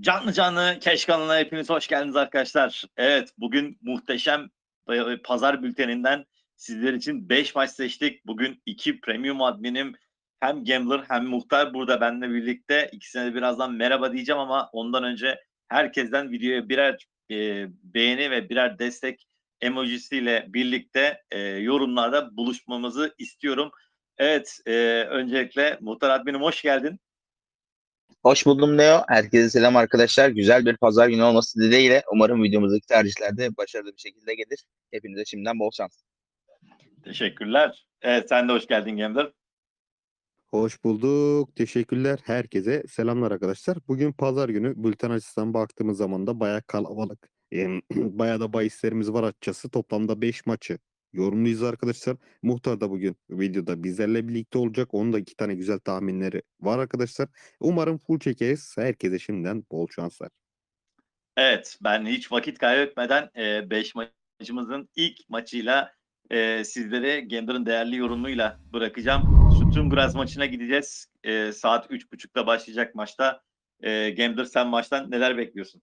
Canlı canlı Keş kanalına hepiniz hoş geldiniz arkadaşlar. Evet bugün muhteşem e, pazar bülteninden sizler için 5 maç seçtik. Bugün iki premium adminim hem Gambler hem Muhtar burada benimle birlikte. İkisine de birazdan merhaba diyeceğim ama ondan önce herkesten videoya birer e, beğeni ve birer destek emojisiyle birlikte e, yorumlarda buluşmamızı istiyorum. Evet e, öncelikle Muhtar adminim hoş geldin. Hoş buldum Leo. Herkese selam arkadaşlar. Güzel bir pazar günü olması dileğiyle umarım videomuzdaki tercihlerde başarılı bir şekilde gelir. Hepinize şimdiden bol şans. Teşekkürler. Evet sen de hoş geldin Gambler. Hoş bulduk. Teşekkürler herkese. Selamlar arkadaşlar. Bugün pazar günü bülten açısından baktığımız zaman da bayağı kalabalık. Em, bayağı da bahislerimiz var açıkçası. Toplamda 5 maçı yorumluyuz arkadaşlar. Muhtar da bugün videoda bizlerle birlikte olacak. Onun da iki tane güzel tahminleri var arkadaşlar. Umarım full çekeriz. Herkese şimdiden bol şanslar. Evet ben hiç vakit kaybetmeden 5 maçımızın ilk maçıyla e, sizleri Gambler'ın değerli yorumuyla bırakacağım. Stuttgart maçına gideceğiz. E, saat 3.30'da başlayacak maçta. E, Gambler sen maçtan neler bekliyorsun?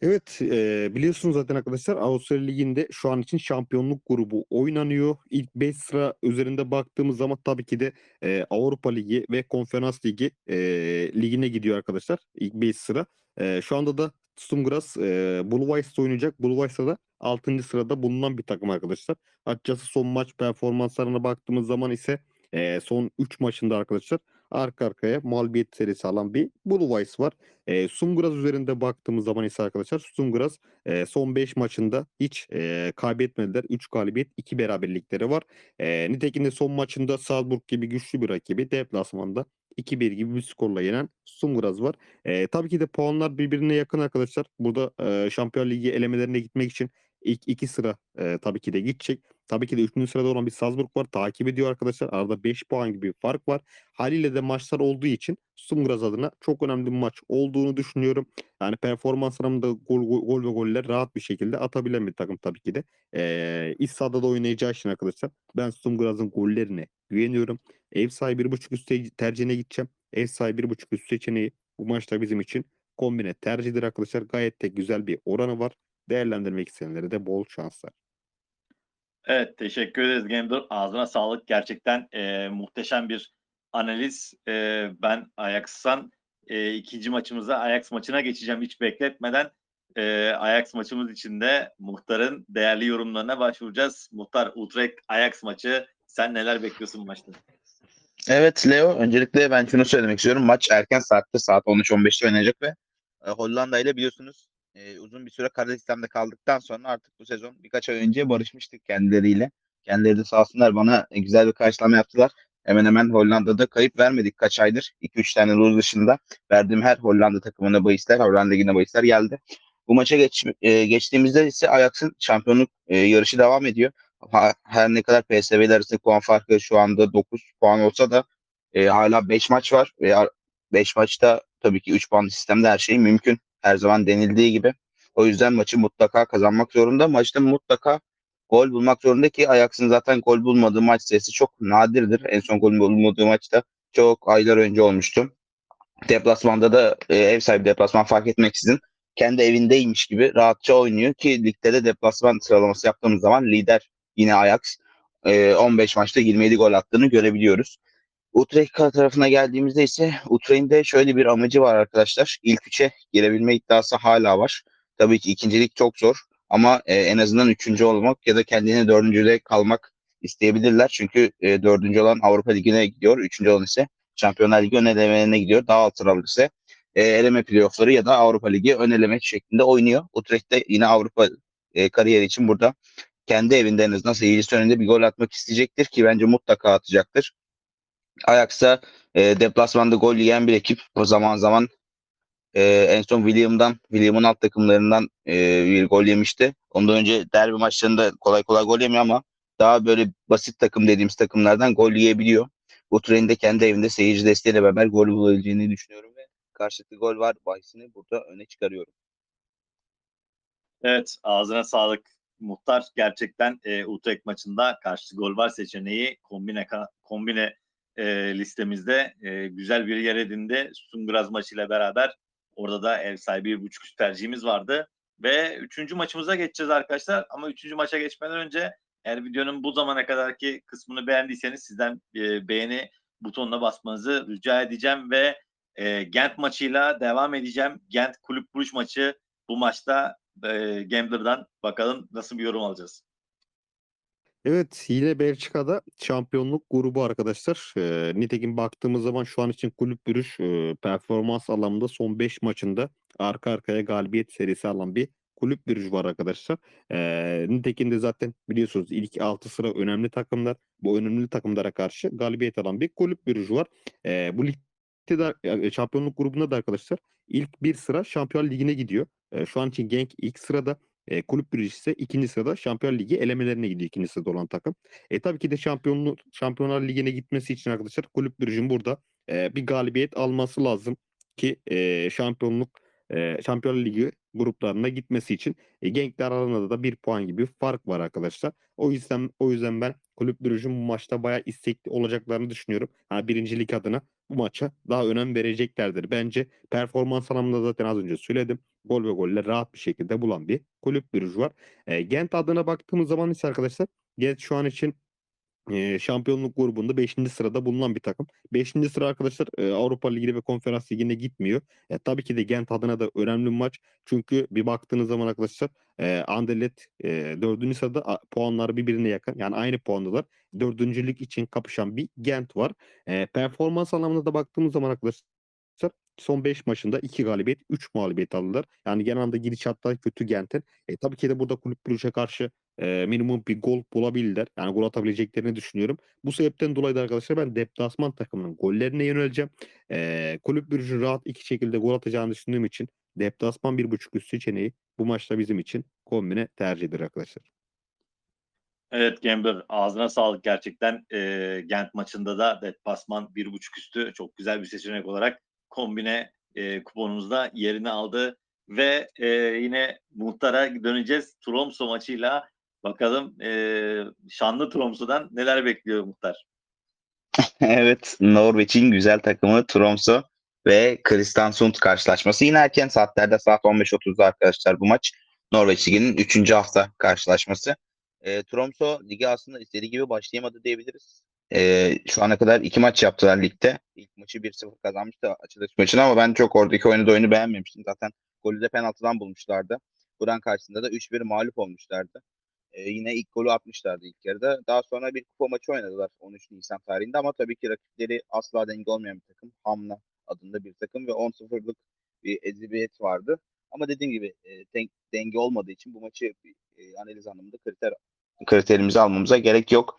Evet, eee, biliyorsunuz zaten arkadaşlar Avusturya Ligi'nde şu an için şampiyonluk grubu oynanıyor. İlk 5 sıra üzerinde baktığımız zaman tabii ki de eee, Avrupa Ligi ve Konferans Ligi eee, ligine gidiyor arkadaşlar. İlk 5 sıra. Eee, şu anda da Stumgras eee Bulweis'te oynayacak. Bulweis'te da 6. sırada bulunan bir takım arkadaşlar. Açıkçası son maç performanslarına baktığımız zaman ise eee, son 3 maçında arkadaşlar arka arkaya mağlubiyet serisi alan bir Bulweis var. E, Sumgras üzerinde baktığımız zaman ise arkadaşlar Sumgras e, son 5 maçında hiç e, kaybetmediler. 3 galibiyet 2 beraberlikleri var. E, nitekim de son maçında Salzburg gibi güçlü bir rakibi deplasmanda 2-1 gibi bir skorla yenen Sumgras var. E, tabii ki de puanlar birbirine yakın arkadaşlar. Burada e, Şampiyon Ligi elemelerine gitmek için ilk iki sıra e, tabii ki de gidecek. Tabii ki de 3. sırada olan bir Salzburg var. Takip ediyor arkadaşlar. Arada 5 puan gibi bir fark var. Haliyle de maçlar olduğu için Sumgras adına çok önemli bir maç olduğunu düşünüyorum. Yani performans anlamında gol, gol, gol ve goller rahat bir şekilde atabilen bir takım tabii ki de. Ee, iç da oynayacağı için arkadaşlar ben Sumgras'ın gollerine güveniyorum. Ev sahibi 1.5 üst tercihine gideceğim. Ev sahibi 1.5 üst seçeneği bu maçta bizim için kombine tercihdir arkadaşlar. Gayet de güzel bir oranı var. Değerlendirmek isteyenlere de bol şanslar. Evet teşekkür ederiz Gambler. Ağzına sağlık. Gerçekten e, muhteşem bir analiz. E, ben Ajax'tan e, ikinci maçımıza Ajax maçına geçeceğim hiç bekletmeden. E, Ajax maçımız için de Muhtar'ın değerli yorumlarına başvuracağız. Muhtar Utrecht Ajax maçı sen neler bekliyorsun maçta? Evet Leo, öncelikle ben şunu söylemek istiyorum. Maç erken saatte saat 13-15'te oynayacak ve e, Hollanda ile biliyorsunuz e, uzun bir süre kara sistemde kaldıktan sonra artık bu sezon birkaç ay önce barışmıştık kendileriyle. Kendileri de sağ olsunlar bana e, güzel bir karşılama yaptılar. Hemen hemen Hollanda'da kayıp vermedik kaç aydır. 2-3 tane rol dışında verdiğim her Hollanda takımına bahisler, Hollanda Ligi'ne bahisler geldi. Bu maça geç, e, geçtiğimizde ise Ajax'ın şampiyonluk e, yarışı devam ediyor. Ha, her ne kadar PSV ile arasında puan farkı şu anda 9 puan olsa da e, hala 5 maç var ve 5 maçta tabii ki 3 puanlı sistemde her şey mümkün. Her zaman denildiği gibi. O yüzden maçı mutlaka kazanmak zorunda. Maçta mutlaka gol bulmak zorunda ki Ajax'ın zaten gol bulmadığı maç sayısı çok nadirdir. En son gol bulmadığı maçta çok aylar önce olmuştu. Deplasmanda da e, ev sahibi deplasman fark etmeksizin kendi evindeymiş gibi rahatça oynuyor ki ligde de deplasman sıralaması yaptığımız zaman lider yine Ajax. E, 15 maçta 27 gol attığını görebiliyoruz. Utrecht tarafına geldiğimizde ise Utrecht'in de şöyle bir amacı var arkadaşlar. İlk üçe girebilme iddiası hala var. Tabii ki ikincilik çok zor ama e, en azından üçüncü olmak ya da kendine dördüncüde kalmak isteyebilirler. Çünkü e, dördüncü olan Avrupa Ligi'ne gidiyor. Üçüncü olan ise Şampiyonlar Ligi ön elemelerine gidiyor. Daha alt sıralı ise e, eleme playoffları ya da Avrupa Ligi ön eleme şeklinde oynuyor. Utrecht de yine Avrupa e, kariyeri için burada kendi evinde en azından seyircisi önünde bir gol atmak isteyecektir ki bence mutlaka atacaktır. Ajax'a e, deplasmanda gol yiyen bir ekip. O zaman zaman e, en son William'dan, William'ın alt takımlarından e, bir gol yemişti. Ondan önce derbi maçlarında kolay kolay gol yemiyor ama daha böyle basit takım dediğimiz takımlardan gol yiyebiliyor. Bu de kendi evinde seyirci desteğiyle beraber gol bulabileceğini düşünüyorum ve karşılıklı gol var bahisini burada öne çıkarıyorum. Evet ağzına sağlık Muhtar. Gerçekten e, Utrecht maçında karşı gol var seçeneği kombine kombine e, listemizde e, güzel bir yer edindi. Sungraz maçıyla beraber Orada da ev sahibi bir buçuk üst tercihimiz vardı. Ve üçüncü maçımıza geçeceğiz arkadaşlar. Ama üçüncü maça geçmeden önce eğer videonun bu zamana kadarki kısmını beğendiyseniz sizden e, beğeni butonuna basmanızı rica edeceğim ve e, Gent maçıyla devam edeceğim. Gent Kulüp Bruges maçı bu maçta e, Gambler'dan bakalım nasıl bir yorum alacağız. Evet yine Belçika'da şampiyonluk grubu arkadaşlar. Ee, nitekim baktığımız zaman şu an için kulüp bürüş e, performans anlamında son 5 maçında arka arkaya galibiyet serisi alan bir kulüp bürüş var arkadaşlar. Ee, nitekim de zaten biliyorsunuz ilk 6 sıra önemli takımlar. Bu önemli takımlara karşı galibiyet alan bir kulüp bürüş var. Ee, bu ligde de e, şampiyonluk grubunda da arkadaşlar ilk bir sıra Şampiyon Ligi'ne gidiyor. Ee, şu an için Genk ilk sırada. E, kulüp bürüş ise ikinci sırada Şampiyon Ligi elemelerine gidiyor ikinci sırada olan takım. E tabii ki de şampiyonluk Şampiyonlar Ligi'ne gitmesi için arkadaşlar kulüp bürücün burada e, bir galibiyet alması lazım ki e, şampiyonluk e, Şampiyonlar Ligi gruplarına gitmesi için e, Genkler arasında da bir puan gibi fark var arkadaşlar. O yüzden o yüzden ben kulüp bürücün bu maçta bayağı istekli olacaklarını düşünüyorum. Ha, birincilik adına bu maça daha önem vereceklerdir. Bence performans anlamında zaten az önce söyledim. Gol ve golle rahat bir şekilde bulan bir kulüp bürücü var. E, Gent adına baktığımız zaman ise arkadaşlar Gent şu an için şampiyonluk grubunda 5. sırada bulunan bir takım. 5. sıra arkadaşlar Avrupa Ligi'ne ve Konferans Ligi'ne gitmiyor. E, tabii ki de Gent adına da önemli bir maç. Çünkü bir baktığınız zaman arkadaşlar e, Anderlecht e, 4. sırada a, puanlar birbirine yakın. Yani aynı puandalar. Dördüncülük için kapışan bir Gent var. E, performans anlamında da baktığımız zaman arkadaşlar son 5 maçında 2 galibiyet, 3 mağlubiyet aldılar. Yani genel anlamda gidişatlar kötü Gent'in. E, tabii ki de burada kulüp Brugge'e karşı e, minimum bir gol bulabilirler. Yani gol atabileceklerini düşünüyorum. Bu sebepten dolayı da arkadaşlar ben deplasman takımının gollerine yöneleceğim. E, kulüp Brugge'ün rahat iki şekilde gol atacağını düşündüğüm için deplasman 1.5 üst seçeneği bu maçta bizim için kombine tercihdir arkadaşlar. Evet Gambler ağzına sağlık gerçekten. E, Gent maçında da deplasman bir buçuk üstü çok güzel bir seçenek olarak kombine e, kuponumuzda yerini aldı. Ve e, yine muhtara döneceğiz. Tromso maçıyla bakalım e, şanlı Tromso'dan neler bekliyor muhtar. Evet, Norveç'in güzel takımı Tromso ve Kristiansund karşılaşması. Yine erken saatlerde saat 15.30'da arkadaşlar bu maç. Norveç Ligi'nin 3. hafta karşılaşması. E, Tromso ligi aslında istediği gibi başlayamadı diyebiliriz. E, şu ana kadar iki maç yaptılar ligde. İlk maçı 1-0 kazanmıştı açılış maçını ama ben çok oradaki oyunu da oyunu beğenmemiştim. Zaten golü de penaltıdan bulmuşlardı. Buran karşısında da 3-1 mağlup olmuşlardı. E, yine ilk golü atmışlardı ilk yarıda. Daha sonra bir kupa maçı oynadılar 13 Nisan tarihinde ama tabii ki rakipleri asla denge olmayan bir takım. Hamla adında bir takım ve 10-0'lık bir ezibiyet vardı. Ama dediğim gibi e, den- denge olmadığı için bu maçı e, analiz anlamında kriter kriterimizi almamıza gerek yok.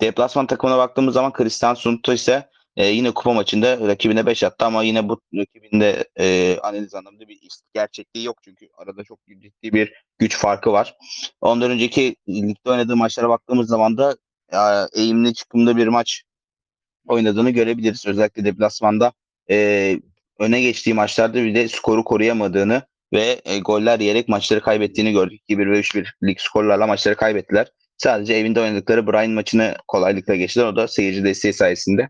Deplasman takımına baktığımız zaman Kristiansund ise e, yine kupa maçında rakibine 5 attı ama yine bu rakibinde e, analiz anlamında bir gerçekliği yok çünkü arada çok ciddi bir güç farkı var. Ondan önceki ligde oynadığı maçlara baktığımız zaman da e, eğimli çıkımda bir maç oynadığını görebiliriz. Özellikle deplasmanda e, öne geçtiği maçlarda bir de skoru koruyamadığını ve e, goller yiyerek maçları kaybettiğini gördük. 2-1 ve 3-1 lig skorlarla maçları kaybettiler. Sadece evinde oynadıkları Brian maçını kolaylıkla geçtiler. O da seyirci desteği sayesinde.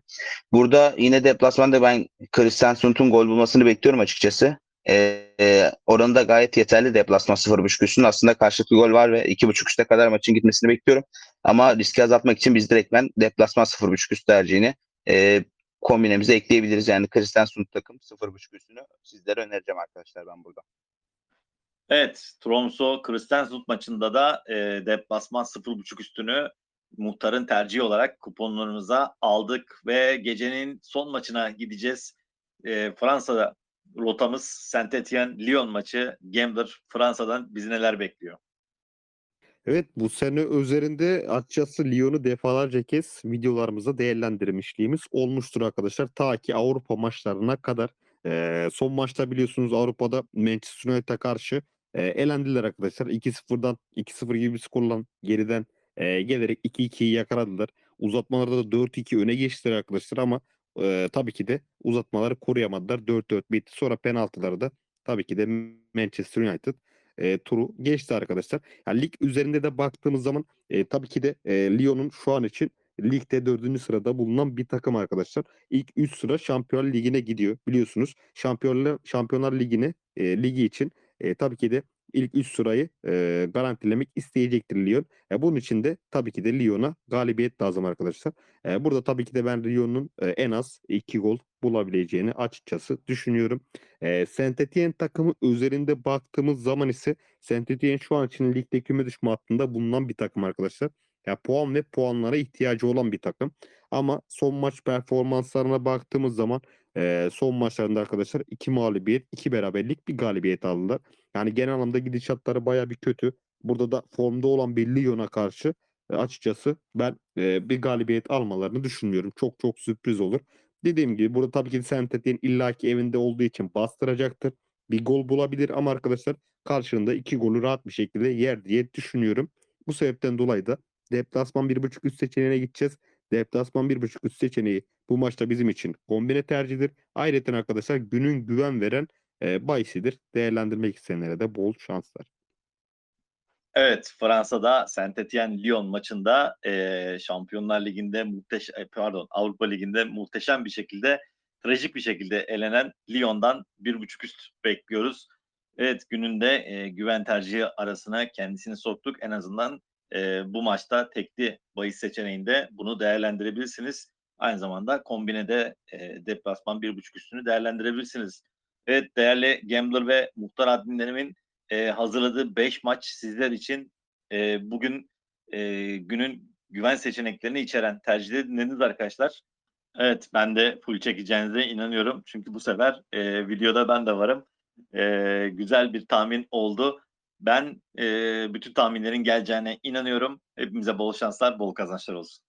Burada yine deplasmanda ben Kristiansund'un gol bulmasını bekliyorum açıkçası. E, e, oranı da gayet yeterli deplasman 0.5 üstün. Aslında karşılıklı gol var ve 2.5 üste kadar maçın gitmesini bekliyorum. Ama riski azaltmak için biz direktmen deplasman 0.5 üst tercihini e, kombinemize ekleyebiliriz. Yani Kristiansund takım 0.5 üstünü sizlere önereceğim arkadaşlar ben burada. Evet, Tromso Kristiansund maçında da e, deplasman 0.5 üstünü muhtarın tercihi olarak kuponlarımıza aldık ve gecenin son maçına gideceğiz. E, Fransa'da rotamız Saint Etienne Lyon maçı. Gambler Fransa'dan bizi neler bekliyor? Evet bu sene üzerinde açıkçası Lyon'u defalarca kez videolarımızda değerlendirmişliğimiz olmuştur arkadaşlar. Ta ki Avrupa maçlarına kadar. Ee, son maçta biliyorsunuz Avrupa'da Manchester United'a karşı e, elendiler arkadaşlar. 2-0'dan 2-0 gibi bir skorla geriden e, gelerek 2-2'yi yakaladılar. Uzatmalarda da 4-2 öne geçtiler arkadaşlar ama e, tabii ki de uzatmaları koruyamadılar. 4-4 bitti. Sonra penaltıları da tabii ki de Manchester United e, turu geçti arkadaşlar. Yani lig üzerinde de baktığımız zaman e, tabii ki de e, Lyon'un şu an için ligde dördüncü sırada bulunan bir takım arkadaşlar. İlk 3 sıra Şampiyonlar Ligi'ne gidiyor biliyorsunuz. Şampiyonlar Şampiyonlar Ligi'ne e, ligi için e, tabii ki de ilk 3 sırayı e, garantilemek isteyecektir Lyon. E, bunun için de tabii ki de Lyon'a galibiyet lazım arkadaşlar. E, burada tabii ki de ben Lyon'un e, en az 2 gol bulabileceğini açıkçası düşünüyorum. E, Saint Etienne takımı üzerinde baktığımız zaman ise Saint Etienne şu an için ligde küme düşme hattında bulunan bir takım arkadaşlar. Ya puan ve puanlara ihtiyacı olan bir takım. Ama son maç performanslarına baktığımız zaman e, son maçlarında arkadaşlar iki mağlubiyet, iki beraberlik, bir galibiyet aldılar. Yani genel anlamda gidişatları baya bir kötü. Burada da formda olan bir Lyon'a karşı e, açıkçası ben e, bir galibiyet almalarını düşünmüyorum. Çok çok sürpriz olur. Dediğim gibi burada tabii ki Saint Etienne illaki evinde olduğu için bastıracaktır. Bir gol bulabilir ama arkadaşlar karşılığında iki golü rahat bir şekilde yer diye düşünüyorum. Bu sebepten dolayı da deplasman 1.5 üst seçeneğine gideceğiz. Deplasman 1.5 üst seçeneği bu maçta bizim için kombine tercihidir. Ayrıca arkadaşlar günün güven veren e, bahisidir. Değerlendirmek isteyenlere de bol şanslar. Evet, Fransa'da Saint Etienne Lyon maçında e, Şampiyonlar Ligi'nde muhteşem pardon Avrupa Ligi'nde muhteşem bir şekilde trajik bir şekilde elenen Lyon'dan bir buçuk üst bekliyoruz. Evet gününde e, güven tercihi arasına kendisini soktuk. En azından e, bu maçta tekli bahis seçeneğinde bunu değerlendirebilirsiniz. Aynı zamanda kombinede e, deplasman bir buçuk üstünü değerlendirebilirsiniz. Evet değerli Gambler ve Muhtar adminlerimin e, hazırladığı 5 maç sizler için e, bugün e, günün güven seçeneklerini içeren tercihleri dinlediniz arkadaşlar. Evet ben de full çekeceğinize inanıyorum. Çünkü bu sefer e, videoda ben de varım. E, güzel bir tahmin oldu. Ben e, bütün tahminlerin geleceğine inanıyorum. Hepimize bol şanslar, bol kazançlar olsun.